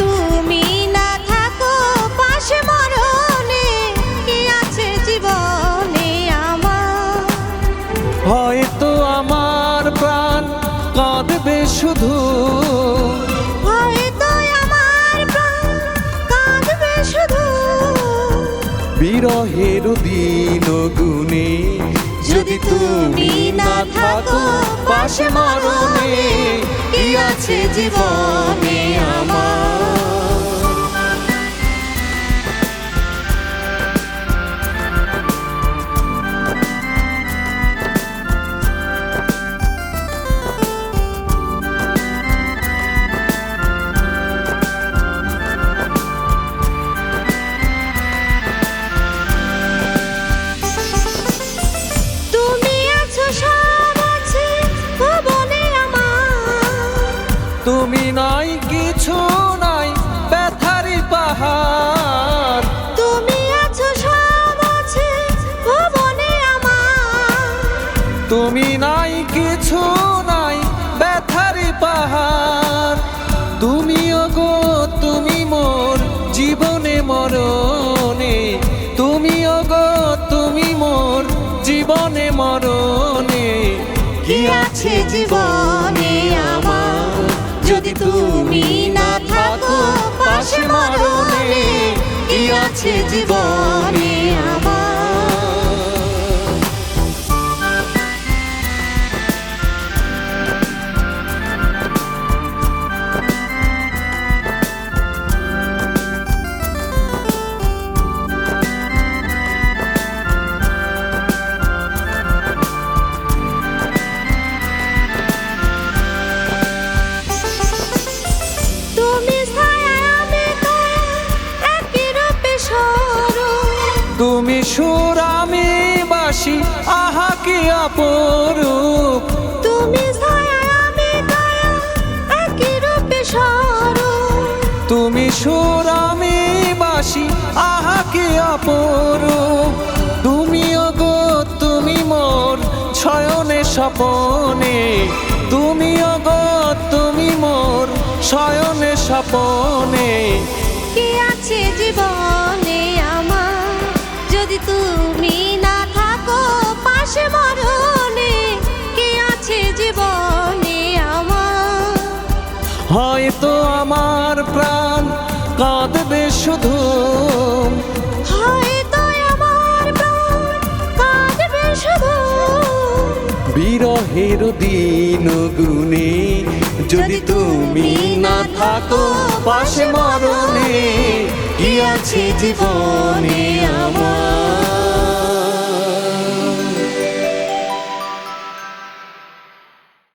তুমি না থাকো পাশে মরণে কি আছে জীবনে আমার? হয়তো আমার প্রাণ কাঁদবে শুধু। হয়তো আমার প্রাণ কাঁদবে শুধু। বিরহের দিন গুনে যদি তুমি না থাকো পাশে মরণে কি আছে জীবনে? তুমি নাই, কিছু নাই, ব্যথারি পাহাড়। তুমি গো তুমি মোর জীবনে মরণে। তুমি গো তুমি মোর জীবনে মরণে। কি আছে জীবনে আমার? যদি তুমি না থাকো, পাশে মরণে। কি আছে জীবনে তুমি সুর আমি বাসি আহা কি অপরূপ। তুমি তুমি সুর আমি বাসি আহা কি অপরূপ। তুমি গো তুমি মোর শয়নে স্বপনে। তুমি গো তুমি মোর শয়নে স্বপনে। কি আছে জীবনে? হয়তো আমার প্রাণ কাঁদবে শুধু। বিরহের দিন গুনে যদি তুমি না থাকো পাশে মরণে কি আছে জীবনে?